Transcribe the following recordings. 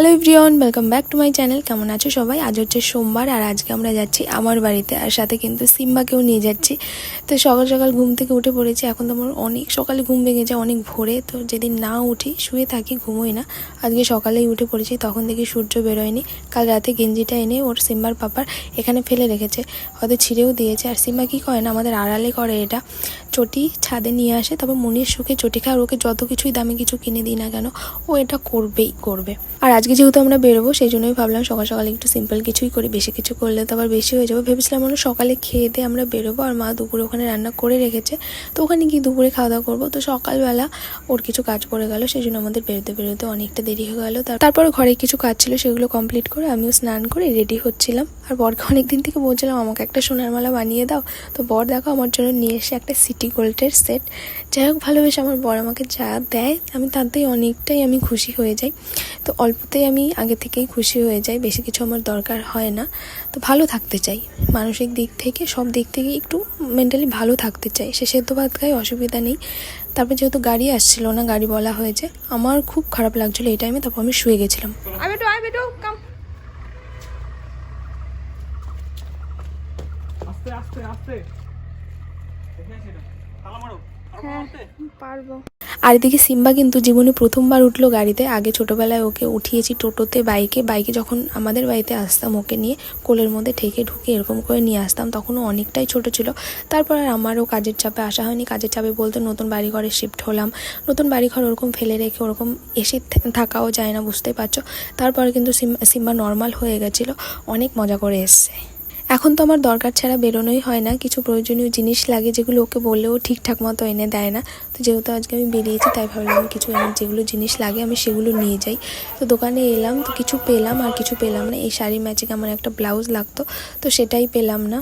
Hello everyone welcome back to my channel কেমন আছো সবাই? আজ হচ্ছে সোমবার আর আজকে আমরা যাচ্ছি আমার বাড়িতে আর সাথে কিন্তু সিম্বাকেও নিয়ে যাচ্ছি। তো সকাল সকাল ঘুম থেকে উঠে পড়েছি। এখন তো আমার অনেক সকালে ঘুম ভেঙে যায় অনেক ভোরে। তো যেদিন না উঠি, শুয়ে থাকি, ঘুমোই না। আজকে সকালেই উঠে পড়েছি, তখন দেখি সূর্য বেরোয়নি। কাল রাতে গেঞ্জিটা এনে ওর সিম্বার পাপার এখানে ফেলে রেখেছে। হয়তো ছিঁড়েও দিয়েছে। আর সিম্বা কী করে না, আমাদের আড়ালে করে এটা। চটি ছাদে নিয়ে আসে, তারপর মনির সুখে চটি খায়। আর ওকে যত কিছুই দামি কিছু কিনে দিই না কেন, ও এটা করবেই করবে। আর আজকে যেহেতু আমরা বেরোবো সেই জন্যই ভাবলাম সকাল সকালে একটু সিম্পল কিছুই করি। বেশি কিছু করলে তো আবার বেশি হয়ে যাবে। ভেবেছিলাম আমরা সকালে খেয়ে দিয়ে আমরা বেরোবো আর মা দুপুরে ওখানে রান্না করে রেখেছে। তো ওখানে গিয়ে দুপুরে খাওয়া দাওয়া করব। তো সকালবেলা ওর কিছু কাজ পড়ে গেল সেই জন্য আমাদের বেরোতে বেরোতে অনেকটা দেরি হয়ে গেল। তারপর ঘরে কিছু কাজ ছিল, সেগুলো কমপ্লিট করে আমিও স্নান করে রেডি হচ্ছিলাম। আর বরকে অনেক দিন থেকে বলছিলাম, আমাকে একটা সোনার মালা বানিয়ে দাও। তো বর দেখো আমার জন্য নিয়ে এসে একটা সিটি গোল্ডের সেট যাই হোক, ভালোবেসে আমার বর আমাকে যা দেয়, আমি তাতেই অনেকটাই আমি খুশি হয়ে যাই। তো অল্পতেই আমি আগে থেকেই খুশি হয়ে যাই। বেশি কিছু আমার দরকার হয় না। তো ভালো থাকতে চাই। মানসিক দিক থেকে সব দিক থেকে একটু মেন্টালি ভালো থাকতে চাই। সে সেদ্ধ ভাত খাই অসুবিধা নেই। তারপর যেহেতু গাড়ি আসছিল না গাড়ি বলা হয়েছে আমার খুব খারাপ লাগছিল এই টাইমে তারপর আমি শুয়ে গেছিলাম। আই বেটু আই বেটু কাম আস্তে আস্তে আস্তে। দেখে আসি এটা। তালা মারো। আরও আস্তে। পারব। আর এদিকে সিম্বা কিন্তু জীবনে প্রথমবার উঠল গাড়িতে। আগে ছোটোবেলায় ওকে উঠিয়েছি টোটোতে, বাইকে। বাইকে যখন আমাদের বাড়িতে আসতাম ওকে নিয়ে, কোলের মধ্যে ঠেকে ঢুকে এরকম করে নিয়ে আসতাম, তখনও অনেকটাই ছোট ছিল। তারপর আর আমারও কাজের চাপে আসা হয়নি। কাজের চাপে বলতে নতুন বাড়িঘরে শিফট হলাম। নতুন বাড়িঘর ওরকম ফেলে রেখে, ওরকম এসে থাকাও যায় না, বুঝতেই পারছ? তারপরে কিন্তু সিম্বা সিম্বা নর্মাল হয়ে গেছিল। অনেক মজা করে এসছে। এখন তো আমার দরকার ছাড়া বেরোনোই হয় না। কিছু প্রয়োজনীয় জিনিস লাগে যেগুলো ওকে বললেও ঠিকঠাক মতো এনে দেয় না। তো যেহেতু আজকে আমি বেরিয়েছি তাই ভাবলাম কিছু এনে যেগুলো জিনিস লাগে আমি সেগুলো নিয়ে যাই। তো দোকানে এলাম তো কিছু পেলাম আর কিছু পেলাম না। এই শাড়ি ম্যাচিং আমার একটা ব্লাউজ লাগতো তো সেটাই পেলাম না।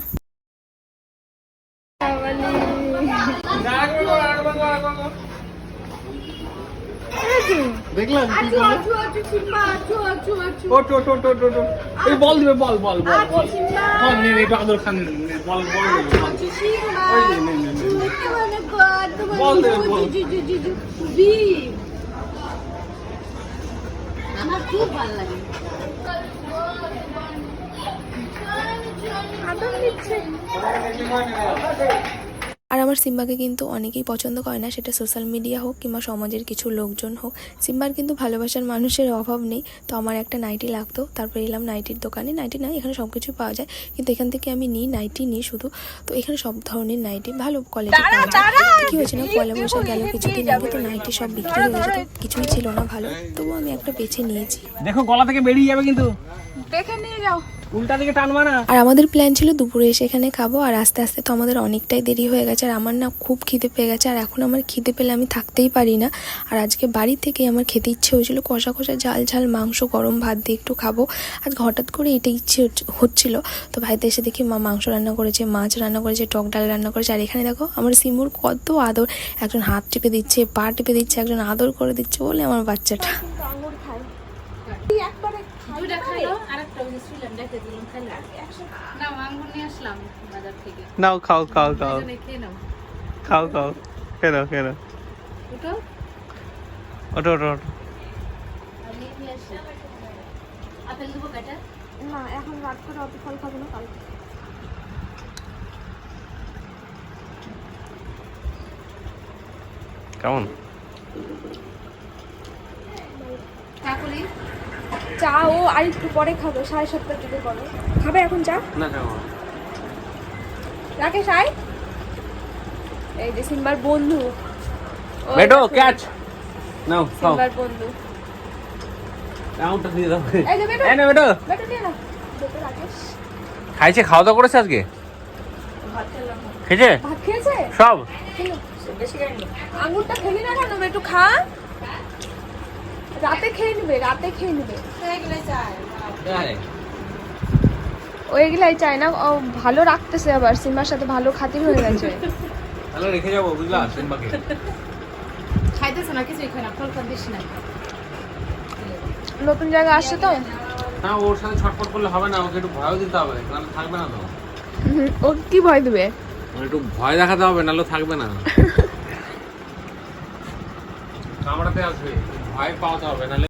দেখলাম করলে? ওঠ, ওঠ, ওঠ, ওঠ, ওঠ, ওঠ। এই বল দিবে বল বল বল বল বল নে নে, একটু খান বল বল বল। ওই নে, নে, নে, নে, নে। বল দেবে, বল। আমার খুব ভালো লাগে আর আমার সিম্বাকে কিন্তু অনেকেই পছন্দ করে না সেটা সোশ্যাল মিডিয়া হোক কিংবা সমাজের কিছু লোকজন হোক। সিম্বার কিন্তু ভালোবাসার মানুষের অভাব নেই। তো আমার একটা নাইটি লাগতো তারপরে এলাম নাইটির দোকানে। নাইটি না এখানে সব কিছু পাওয়া যায়। কিন্তু এখান থেকে আমি নিই নাইটি নিই শুধু। তো এখানে সব ধরনের নাইটি ভালো কোয়ালিটি পাওয়া যায়। কি হয়েছে না? পয়লা বৈশাখ গেল কিছুদিন আগে তো নাইটি সব বিক্রি হয়ে গেছে তো কিছুই ছিল না ভালো। তবুও আমি একটা বেছে নিয়েছি। দেখো গলা থেকে বেরিয়ে যাবে কিন্তু। দেখে নিয়ে যাও। উল্টা দিকে টানবা না। আর আমাদের প্ল্যান ছিল দুপুরে এসে এখানে খাব আর আস্তে আস্তে তো আমাদের অনেকটাই দেরি হয়ে গেছে। আর আমার না খুব খিদে পেয়ে গেছে আর এখন আমার খিদে পেলে আমি থাকতেই পারি না। আর আজকে বাড়ি থেকে আমার খেতে ইচ্ছে হয়েছিল কষা কষা ঝাল ঝাল মাংস গরম ভাত দিয়ে একটু খাব। আজ হঠাৎ করে এটা ইচ্ছে হচ্ছ- হচ্ছিল। তো ভাইতে এসে দেখি মা মাংস রান্না করেছে মাছ রান্না করেছে টক ডাল রান্না করেছে। আর এখানে দেখো আমার সিমুর কত আদর। একজন হাত টিপে দিচ্ছে পা টিপে দিচ্ছে একজন আদর করে দিচ্ছে বলে আমার বাচ্চাটা দুইটা খাইলো আর একটা ওই যে শুইলাম রেখে দিলাম খাইলাম না আঙ্গুর নিয়ে আসলাম বাজার থেকে। নাও খাও খাও খাও। খেয়ে নাও। খাও খাও। কেন কেন উঠো ওটো ওটো ওটো না এখন রাত করে অত ফল খাব না কাল। কেমন? চা ও আর একটু পরে খাব সাড়ে সাতটার দিকে করো খাবে এখন চা? না কেমন রাকেশ আয়। এই যে সিম্বার বন্ধু। বেটো ক্যাচ। নাও খাও। সিম্বার বন্ধু। রাউন্ডটা দিয়ে দাও। এই যে বেটো এই না বেটো বেটো নিয়ে বেটো রাকেশ। খাইছে খাওয়া দাওয়া করেছে আজকে? খেয়েছে? ভাত খেয়েছে? সব? খেলো। আঙুরটা খেলি না কেন? একটু খা। রাতে খেয়ে নেবে রাতে খেয়ে নেবে। ও এগুলাই চায় না ও ভালো রাখতেছে আবার সিম্বার সাথে ভালো খাতির হয়ে গেছে। তাহলে রেখে যাব বুঝলা সিম্বাকে। খাইতেছে না কিছু এখানে ফল ফল দিস না। নতুন জায়গা আসছে তো? না ওর সাথে ছটফট করলে হবে না ওকে একটু ভয়ও দিতে হবে নাহলে থাকবে না তো। ও কি ভয় দেবে? একটু ভয় দেখাতে হবে নাহলে থাকবে না। কামড়াতে আসবে। ভয় পাওয়াতে হবে নাহলে